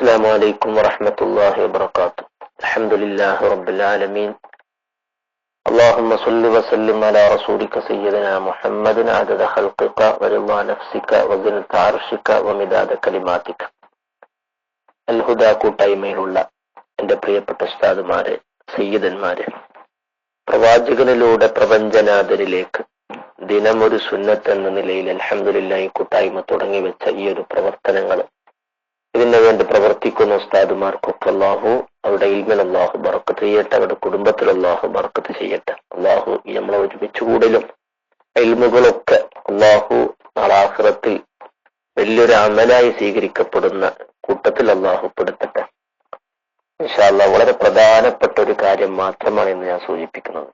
السلام عليكم ورحمة الله وبركاته الحمد لله رب العالمين اللهم صل وسلم على رسولك سيدنا محمد عدد خلقك ورضا نفسك وزنة عرشك ومداد كلماتك അൽഹുദ കൂട്ടായ്മയിലുള്ള എന്റെ പ്രിയപ്പെട്ട ഉസ്താദുമാരെ സയ്യിദന്മാരെ പ്രവാചകനിലൂടെ പ്രപഞ്ചനാഥനിലേക്ക് ദിനമൊരു സുന്നത്ത് എന്ന നിലയിൽ അൽഹംദുലില്ലാ ഈ കൂട്ടായ്മ തുടങ്ങി വെച്ച ഈ ഒരു പ്രവർത്തനങ്ങൾ ഇതിനു വേണ്ടി പ്രവർത്തിക്കുന്ന ഉസ്താദുമാർക്കൊക്കെ അള്ളാഹു അവരുടെ ഇൽമിൽ അള്ളാഹു ബറക്കത്ത് ചെയ്യട്ടെ അവരുടെ കുടുംബത്തിൽ അള്ളാഹു ബറക്കത്ത് ചെയ്യട്ടെ. അള്ളാഹു നമ്മളെ ഒരുമിച്ച് കൂടലും. ഇൽമുകളൊക്കെ അള്ളാഹു നാളാഹുറത്തിൽ വലിയൊരു അമലായി സ്വീകരിക്കപ്പെടുന്ന കൂട്ടത്തിൽ അള്ളാഹു പെടുത്തട്ടെ. ഇൻഷാല്ല വളരെ പ്രധാനപ്പെട്ട ഒരു കാര്യം മാത്രമാണ് ഇന്ന് ഞാൻ സൂചിപ്പിക്കുന്നത്.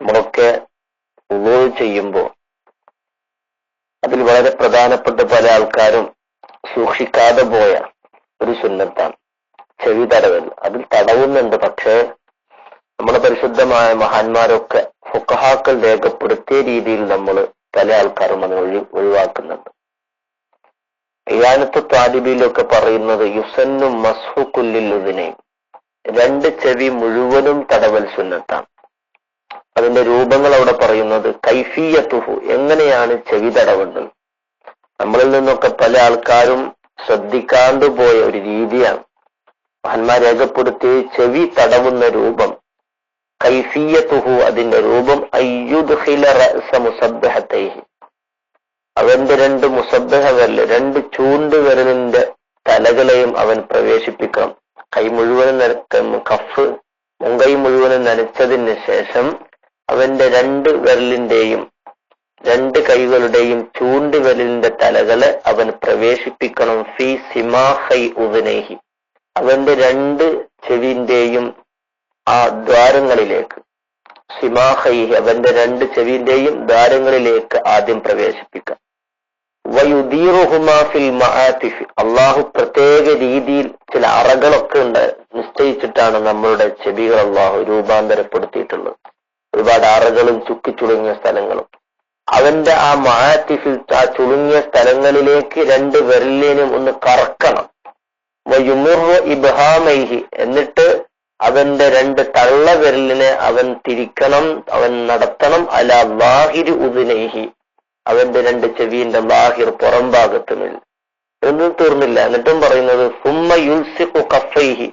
നമ്മളൊക്കെ ചെയ്യുമ്പോൾ അതിൽ വളരെ പ്രധാനപ്പെട്ട പല ആൾക്കാരും സൂക്ഷിക്കാതെ പോയ ഒരു സുന്നത്താണ്. ചെവി തടവൽ അതിൽ തടവുന്നുണ്ട്. പക്ഷേ നമ്മുടെ പരിശുദ്ധമായ മഹാന്മാരൊക്കെ ഫുക്കഹാക്കൾ രേഖപ്പെടുത്തിയ രീതിയിൽ നമ്മൾ പല ആൾക്കാരും അത് ഒഴി ഒഴിവാക്കുന്നുണ്ട്. ഇയാനത്ത് താലിബിയിലൊക്കെ പറയുന്നത് യുസന്നും മസ്ഹുക്കുല്ലിലുദിനെയും രണ്ട് ചെവി മുഴുവനും തടവൽ സുന്നത്താണ്. അതിന്റെ രൂപങ്ങൾ അവിടെ പറയുന്നത് കൈഫിയത്തുഹു. എങ്ങനെയാണ് ചെവി തടവുന്നത്? നമ്മളിൽ നിന്നൊക്കെ പല ആൾക്കാരും ശ്രദ്ധിക്കാണ്ട് പോയ ഒരു രീതിയാണ്. മഹന്മാർ രേഖപ്പെടുത്തി ചെവി തടവുന്ന രൂപം കൈഫിയത്തുഹു അതിന്റെ രൂപം അയ്യുദ്ഹില റഅസ മുസബ്ബഹത്തൈഹി അവന്റെ രണ്ട് മുസബ്ബഹ രണ്ട് ചൂണ്ട് വിരലിന്റെ തലകളെയും അവൻ പ്രവേശിപ്പിക്കണം. കൈ മുഴുവനും നനക്ക കഫ് മുങ്കൈ മുഴുവനും നനച്ചതിന് ശേഷം അവന്റെ രണ്ട് വിരലിന്റെയും രണ്ട് കൈകളുടെയും ചൂണ്ട് വിരലിന്റെ തലകളെ അവൻ പ്രവേശിപ്പിക്കണം. ഫി സിമാഹൈ ഉദനേഹി. അവന്റെ രണ്ട് ചെവിന്റെയും ആ ദ്വാരങ്ങളിലേക്ക്. സിമാഹൈ അവന്റെ രണ്ട് ചെവിന്റെയും ദ്വാരങ്ങളിലേക്ക് ആദ്യം പ്രവേശിപ്പിക്കാം. വയുദീറുഹുമാഫിൽ മഹാത്തിഫ് അള്ളാഹു പ്രത്യേക രീതിയിൽ ചില അറകളൊക്കെ ഉണ്ട്. നിശ്ചയിച്ചിട്ടാണ് നമ്മളുടെ ചെവികൾ അള്ളാഹു രൂപാന്തരപ്പെടുത്തിയിട്ടുള്ളത്. ഒരുപാട് അറകളും ചുക്കിച്ചുളുങ്ങിയ സ്ഥലങ്ങളും. അവന്റെ ആ മഹാത്തിഫിൽ ആ ചുളുങ്ങിയ സ്ഥലങ്ങളിലേക്ക് രണ്ട് വിരലിനും ഒന്ന് കറക്കണം. ഇബ്ഹാമൈഹി. എന്നിട്ട് അവന്റെ രണ്ട് തള്ള വിരലിനെ അവൻ തിരിക്കണം അവൻ നടത്തണം. അല വാഹിര് ഉദിനൈഹി. അവന്റെ രണ്ട് ചെവിന്റെ ബാഹിർ പുറം ഒന്നും തീർന്നില്ല. എന്നിട്ടും പറയുന്നത് സുമ്മ യുൽസിഖു കഫൈഹി.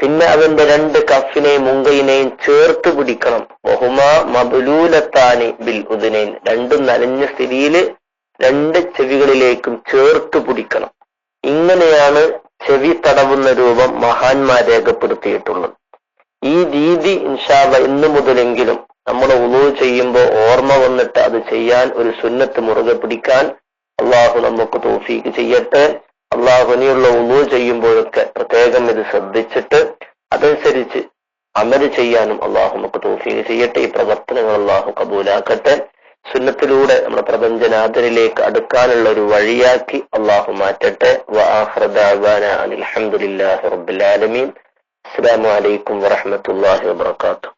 പിന്നെ അവന്റെ രണ്ട് കഫിനെയും മുങ്കയിനെയും ചേർത്ത് പിടിക്കണം. ബഹുമാ മബുലൂലത്താനി ബിൽ ഉദിനൈൻ. രണ്ടും നനഞ്ഞ സ്ഥിതിയിൽ രണ്ട് ചെവികളിലേക്കും ചേർത്ത് പിടിക്കണം. ഇങ്ങനെയാണ് ചെവി തടവുന്ന രൂപം മഹാന്മാർ രേഖപ്പെടുത്തിയിട്ടുള്ളത്. ഈ രീതി ഇൻഷാബ ഇന്നു മുതലെങ്കിലും നമ്മൾ ഉളു ചെയ്യുമ്പോൾ ഓർമ്മ വന്നിട്ട് അത് ചെയ്യാൻ ഒരു സുന്നത്ത് മുറുകെ പിടിക്കാൻ അള്ളാഹു നമുക്ക് തോഫീക്ക് ചെയ്യട്ടെ. അള്ളാഹുനിയുള്ള ഉളു ചെയ്യുമ്പോഴൊക്കെ പ്രത്യേകം ഇത് ശ്രദ്ധിച്ചിട്ട് അതനുസരിച്ച് അമൽ ചെയ്യാനും അള്ളാഹു നമുക്ക് തോഫീക്ക് ചെയ്യട്ടെ. ഈ പ്രവർത്തനങ്ങൾ അള്ളാഹു കബൂലാക്കട്ടെ. സുന്നത്തിലൂടെ നമ്മുടെ പ്രപഞ്ചനാഥനിലേക്ക് അടുക്കാനുള്ള ഒരു വഴിയാക്കി അള്ളാഹു മാറ്റട്ടെ. റബ്ബുലാലമീൻ അസ്സാം വലൈക്കും വറഹമത്തല്ലാഹി വാത്തു